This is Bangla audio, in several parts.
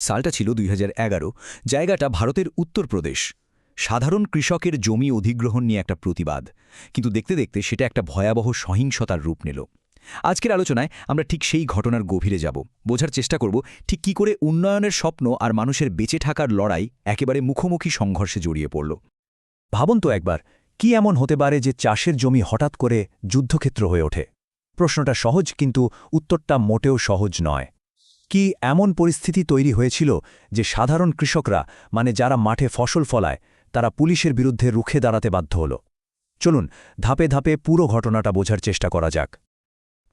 সালটা ছিল দুই হাজার এগারো। জায়গাটা ভারতের উত্তরপ্রদেশ। সাধারণ কৃষকের জমি অধিগ্রহণ নিয়ে একটা প্রতিবাদ। কিন্তু দেখতে দেখতে সেটা একটা ভয়াবহ সহিংসতার রূপ নিল। আজকের আলোচনায় আমরা ঠিক সেই ঘটনার গভীরে যাব। বোঝার চেষ্টা করব ঠিক কি করে উন্নয়নের স্বপ্ন আর মানুষের বেঁচে থাকার লড়াই একেবারে মুখোমুখি সংঘর্ষে জড়িয়ে পড়ল। ভাবুন তো একবার, কি এমন হতে পারে যে চাষের জমি হঠাৎ করে যুদ্ধক্ষেত্র হয়ে ওঠে? প্রশ্নটা সহজ কিন্তু উত্তরটা মোটেও সহজ নয়। কি এমন পরিস্থিতি তৈরি হয়েছিল যে সাধারণ কৃষকরা মানে যারা মাঠে ফসল ফলায়, তারা পুলিশের বিরুদ্ধে রুখে দাঁড়াতে বাধ্য হল। চলুন, ধাপে ধাপে পুরো ঘটনাটা বোঝার চেষ্টা করা যাক।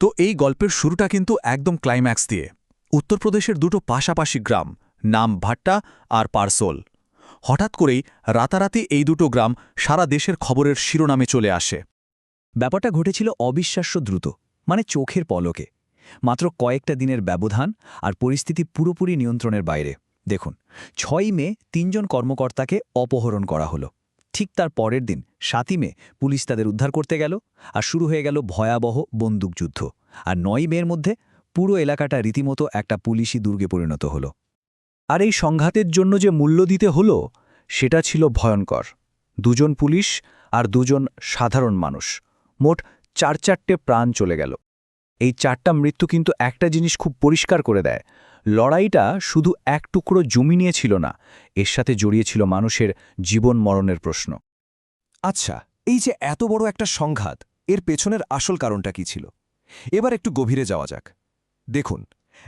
তো এই গল্পের শুরুটা কিন্তু একদম ক্লাইম্যাক্স দিয়ে। উত্তরপ্রদেশের দুটো পাশাপাশি গ্রাম, নাম ভাট্টা আর পারসোল। হঠাৎ করেই রাতারাতি এই দুটো গ্রাম সারা দেশের খবরের শিরোনামে চলে আসে। ব্যাপারটা ঘটেছিল অবিশ্বাস্য দ্রুত মানে চোখের পলকে। মাত্র কয়েকটা দিনের ব্যবধান আর পরিস্থিতি পুরোপুরি নিয়ন্ত্রণের বাইরে। দেখুন, ছয়ই মে তিনজন কর্মকর্তাকে অপহরণ করা হলো। ঠিক তার পরের দিন, সাতই মে, পুলিশ তাদের উদ্ধার করতে গেল আর শুরু হয়ে গেল ভয়াবহ বন্দুকযুদ্ধ আর নয় মেয়ের মধ্যে পুরো এলাকাটা রীতিমতো একটা পুলিশি দুর্গে পরিণত হলো। আর এই সংঘাতের জন্য যে মূল্য দিতে হলো, সেটা ছিল ভয়ঙ্কর। দুজন পুলিশ আর দুজন সাধারণ মানুষ। মোট চার চারটে প্রাণ চলে গেল। এই চারটা মৃত্যু কিন্তু একটা জিনিস খুব পরিষ্কার করে দেয়। লড়াইটা শুধু এক টুকরো জমি নিয়ে ছিল না, এর সাথে জড়িয়েছিল মানুষের জীবন মরণের প্রশ্ন। আচ্ছা এই যে এত বড় একটা সংঘাত, এর পেছনের আসল কারণটা কি ছিল? এবার একটু গভীরে যাওয়া যাক। দেখুন,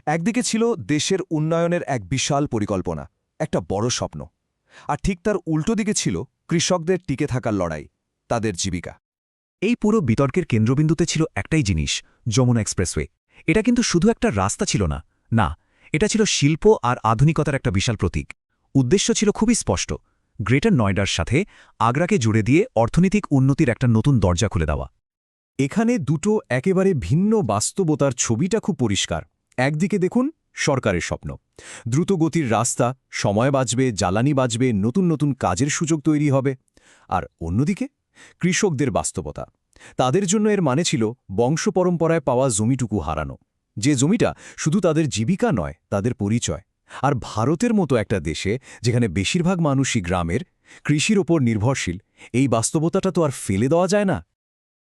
একদিকে ছিল দেশের উন্নয়নের এক বিশাল পরিকল্পনা, একটা বড় স্বপ্ন। আর ঠিক তার উল্টো দিকে ছিল কৃষকদের টিকে থাকার লড়াই, তাদের জীবিকা। এই পুরো বিতর্কের কেন্দ্রবিন্দুতে ছিল একটাই জিনিস, যমুনা এক্সপ্রেসওয়ে। এটা কিন্তু শুধু একটা রাস্তা ছিল না না, এটা ছিল শিল্প আর আধুনিকতার একটা বিশাল প্রতীক। উদ্দেশ্য ছিল খুবই স্পষ্ট, গ্রেটার নয়ডার সাথে আগ্রাকে জুড়ে দিয়ে অর্থনৈতিক উন্নতির একটা নতুন দরজা খুলে দেওয়া। এখানে দুটো একেবারে ভিন্ন বাস্তবতার ছবিটা খুব পরিষ্কার। একদিকে দেখুন, সরকারের স্বপ্ন। দ্রুতগতির রাস্তা, সময় বাঁচবে, জ্বালানি বাঁচবে, নতুন নতুন কাজের সুযোগ তৈরি হবে। আর অন্যদিকে, কৃষকদের বাস্তবতা। তাদের জন্য এর মানে ছিল বংশ পরম্পরায় পাওয়া জমিটুকু হারানো। যে জমিটা শুধু তাদের জীবিকা নয়, তাদের পরিচয়। আর ভারতের মতো একটা দেশে, যেখানে বেশিরভাগ মানুষই গ্রামের, কৃষির ওপর নির্ভরশীল, এই বাস্তবতাটা তো আর ফেলে দেওয়া যায় না।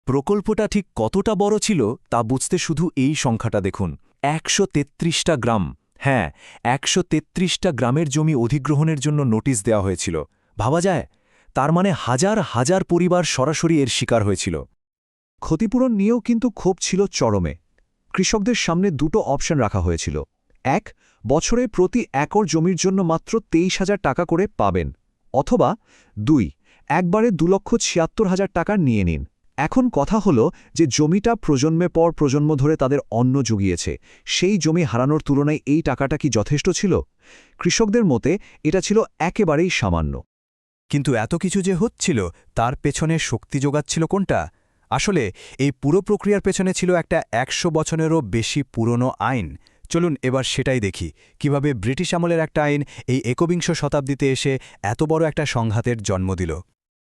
প্রকল্পটা ঠিক কতটা বড় ছিল, তা বুঝতে শুধু এই সংখ্যাটা দেখুন। একশো তেত্রিশটা গ্রাম। হ্যাঁ একশো তেত্রিশটা গ্রামের জমি অধিগ্রহণের জন্য নোটিশ দেওয়া হয়েছিল। ভাবা যায়, তার মানে হাজার হাজার পরিবার সরাসরি এর শিকার হয়েছিল। ক্ষতিপূরণ নিয়েও কিন্তু ক্ষোভ ছিল চরমে। কৃষকদের সামনে দুটো অপশন রাখা হয়েছিল। এক, বছরে প্রতি একর জমির জন্য মাত্র তেইশ হাজার টাকা করে পাবেন। অথবা, দুই, একবারে দু লক্ষ ছিয়াত্তর হাজার টাকা নিয়ে নিন। এখন কথা হলো যে জমিটা প্রজন্মে পর প্রজন্ম ধরে তাদের অন্ন জুগিয়েছে। সেই জমি হারানোর তুলনায় এই টাকাটা কি যথেষ্ট ছিল? কৃষকদের মতে এটা ছিল একেবারেই সামান্য। কিন্তু এত কিছু যে হচ্ছিল, তার পেছনে শক্তি যোগাচ্ছিল কোনটা? আসলে, এই পুরো প্রক্রিয়ার পেছনে ছিল একটা একশো বছরেরও বেশি পুরনো আইন। চলুন এবার সেটাই দেখি। কীভাবে ব্রিটিশ আমলের একটা আইন এই একবিংশ শতাব্দীতে এসে এত বড় একটা সংঘাতের জন্ম দিল।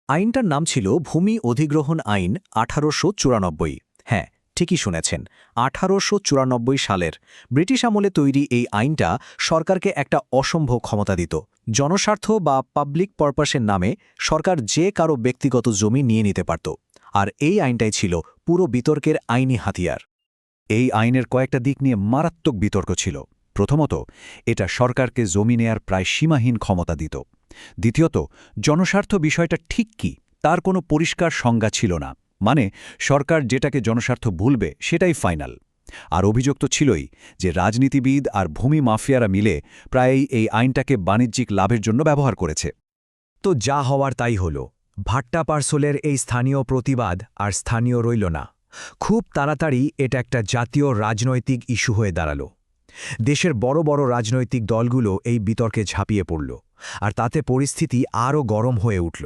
আইনটার নাম ছিল ভূমি অধিগ্রহণ আইন আঠারোশো চুরানব্বই। হ্যাঁ ঠিকই শুনেছেন, আঠারোশো চুরানব্বই সালের ব্রিটিশ আমলে তৈরি এই আইনটা সরকারকে একটা অসম্ভব ক্ষমতা দিত। জনস্বার্থ বা পাবলিক পারপাসের নামে সরকার যে কারও ব্যক্তিগত জমি নিয়ে নিতে পারত। আর এই আইনটাই ছিল পুরো বিতর্কের আইনি হাতিয়ার। এই আইনের কয়েকটা দিক নিয়ে মারাত্মক বিতর্ক ছিল। প্রথমত, এটা সরকারকে জমি নেয়ার প্রায় সীমাহীন ক্ষমতা দিত। দ্বিতীয়ত, জনস্বার্থ বিষয়টা ঠিক কি, তার কোনো পরিষ্কার সংজ্ঞা ছিল না। মানে সরকার যেটাকে জনস্বার্থ ভুলবে, সেটাই ফাইনাল। আর অভিযোগ তো ছিলই যে রাজনীতিবিদ আর ভূমি মাফিয়ারা মিলে প্রায়ই এই আইনটাকে বাণিজ্যিক লাভের জন্য ব্যবহার করেছে। তো যা হওয়ার তাই হল। ভাট্টা পার্সলের এই স্থানীয় প্রতিবাদ আর স্থানীয় রইল না। খুব তাড়াতাড়ি এটা একটা জাতীয় রাজনৈতিক ইস্যু হয়ে দাঁড়াল। দেশের বড় বড় রাজনৈতিক দলগুলো এই বিতর্কে ঝাঁপিয়ে পড়ল আর তাতে পরিস্থিতি আরও গরম হয়ে উঠল।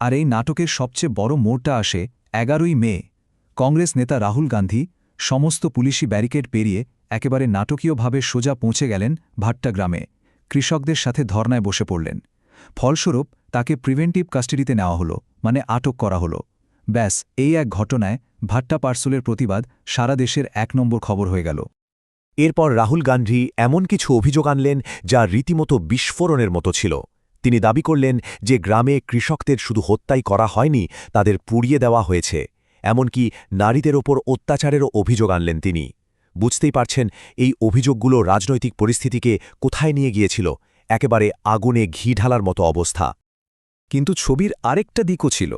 আর এই নাটকের সবচেয়ে বড় মোড়টা আসে এগারোই মে, কংগ্রেস নেতা রাহুল গান্ধী সমস্ত পুলিশি ব্যারিকেড পেরিয়ে একেবারে নাটকীয়ভাবে সোজা পৌঁছে গেলেন ভাট্টা গ্রামে। কৃষকদের সাথে ধর্নায় বসে পড়লেন। ফলস্বরূপ তাকে প্রিভেন্টিভ কাস্টাডিতে নেওয়া হলো মানে আটক করা হলো। ব্যাস, এই এক ঘটনায় ভাট্টা পার্সলের প্রতিবাদ সারা দেশের এক নম্বর খবর হয়ে গেল। এরপর রাহুল গান্ধী এমন কিছু অভিযোগ আনলেন যা রীতিমতো বিস্ফোরণের মতো ছিল। তিনি দাবি করলেন যে গ্রামে কৃষকদের শুধু হত্যাই করা হয়নি, তাদের পুড়িয়ে দেওয়া হয়েছে। এমনকি নারীদের ওপর অত্যাচারেরও অভিযোগ আনলেন তিনি। বুঝতেই পারছেন, এই অভিযোগগুলো রাজনৈতিক পরিস্থিতিকে কোথায় নিয়ে গিয়েছিল, একেবারে আগুনে ঘি ঢালার মতো অবস্থা। কিন্তু ছবির আরেকটা দিকও ছিল।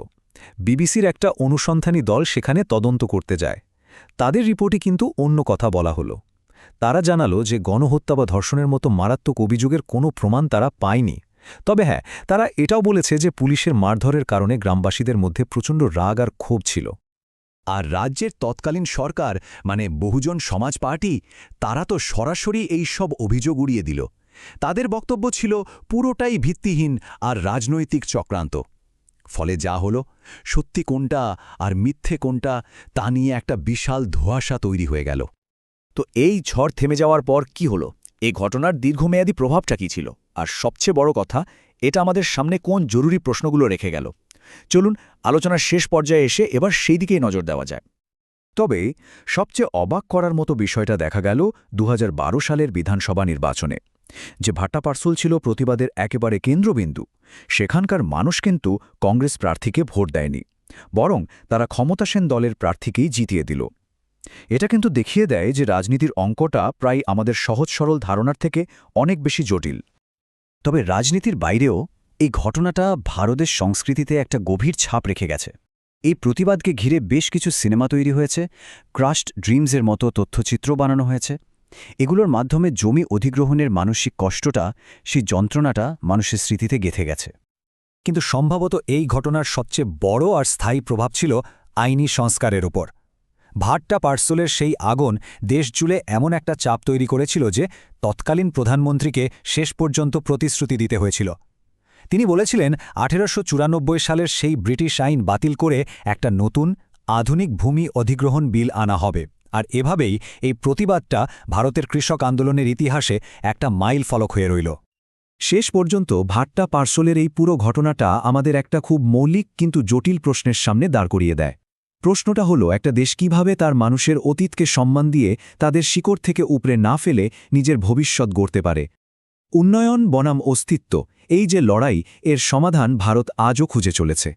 বিবিসির একটা অনুসন্ধানী দল সেখানে তদন্ত করতে যায়। তাদের রিপোর্টে কিন্তু অন্য কথা বলা হলো। তারা জানালো যে গণহত্যা বা ধর্ষণের মতো মারাত্মক অভিযোগের কোনো প্রমাণ তারা পায়নি। তবে হ্যাঁ তারা এটাও বলেছে যে পুলিশের মারধরের কারণে গ্রামবাসীদের মধ্যে প্রচণ্ড রাগ আর ক্ষোভ ছিল। আর রাজ্যের তৎকালীন সরকার মানে বহুজন সমাজ পার্টি, তারা তো সরাসরি এই সব অভিযোগ উড়িয়ে দিল। তাদের বক্তব্য ছিল পুরোটাই ভিত্তিহীন আর রাজনৈতিক চক্রান্ত। ফলে যা হলো, সত্যি কোনটা আর মিথ্যে কোনটা তা নিয়ে একটা বিশাল ধোঁয়াশা তৈরি হয়ে গেল। তো এই ঝড় থেমে যাওয়ার পর কি হলো? এই ঘটনার দীর্ঘমেয়াদী প্রভাবটা কী ছিল? আর সবচেয়ে বড় কথা, এটা আমাদের সামনে কোন জরুরি প্রশ্নগুলো রেখে গেল? চলুন আলোচনার শেষ পর্যায়ে এসে এবার সেই দিকেই নজর দেওয়া যায় তবে সবচেয়ে অবাক করার মতো বিষয়টা দেখা গেল দু হাজার বারো সালের বিধানসভা নির্বাচনে। যে ভাট্টা পার্সল ছিল প্রতিবাদের একেবারে কেন্দ্রবিন্দু, সেখানকার মানুষ কিন্তু কংগ্রেস প্রার্থীকে ভোট দেয়নি, বরং তারা ক্ষমতাসীন দলের প্রার্থীকেই জিতিয়ে দিল। এটা কিন্তু দেখিয়ে দেয় যে রাজনীতির অঙ্কটা প্রায় আমাদের সহজ সরল ধারণার থেকে অনেক বেশি জটিল। তবে রাজনীতির বাইরেও এই ঘটনাটা ভারতের সংস্কৃতিতে একটা গভীর ছাপ রেখে গেছে। এই প্রতিবাদকে ঘিরে বেশ কিছু সিনেমা তৈরি হয়েছে, ক্রাস্ট ড্রিমসের মতো তথ্যচিত্র বানানো হয়েছে। এগুলোর মাধ্যমে জমি অধিগ্রহণের মানসিক কষ্টটা, সেই যন্ত্রণাটা মানুষের স্মৃতিতে গেথে গেছে। কিন্তু সম্ভবত এই ঘটনার সবচেয়ে বড় আর স্থায়ী প্রভাব ছিল আইনি সংস্কারের ওপর ভাট্টা পার্সলের সেই আগুন দেশ জুড়ে এমন একটা চাপ তৈরি করেছিল যে তৎকালীন প্রধানমন্ত্রীকে শেষ পর্যন্ত প্রতিশ্রুতি দিতে হয়েছিল। তিনি বলেছিলেন, আঠেরোশো চুরানব্বই সালের সেই ব্রিটিশ আইন বাতিল করে একটা নতুন, আধুনিক ভূমি অধিগ্রহণ বিল আনা হবে। আর এভাবেই এই প্রতিবাদটা ভারতের কৃষক আন্দোলনের ইতিহাসে একটা মাইল ফলক হয়ে রইল। শেষ পর্যন্ত ভাট্টা পার্সলের এই পুরো ঘটনাটা আমাদের একটা খুব মৌলিক কিন্তু জটিল প্রশ্নের সামনে দাঁড় করিয়ে দেয়। প্রশ্নটা হলো, একটা দেশ কীভাবে তার মানুষের অতীতকে সম্মান দিয়ে তাদের শিকড় থেকে উপরে না ফেলে নিজের ভবিষ্যৎ গড়তে পারে। উন্নয়ন বনাম অস্তিত্ব, এই যে লড়াই, এর সমাধান ভারত আজও খুঁজে চলেছে।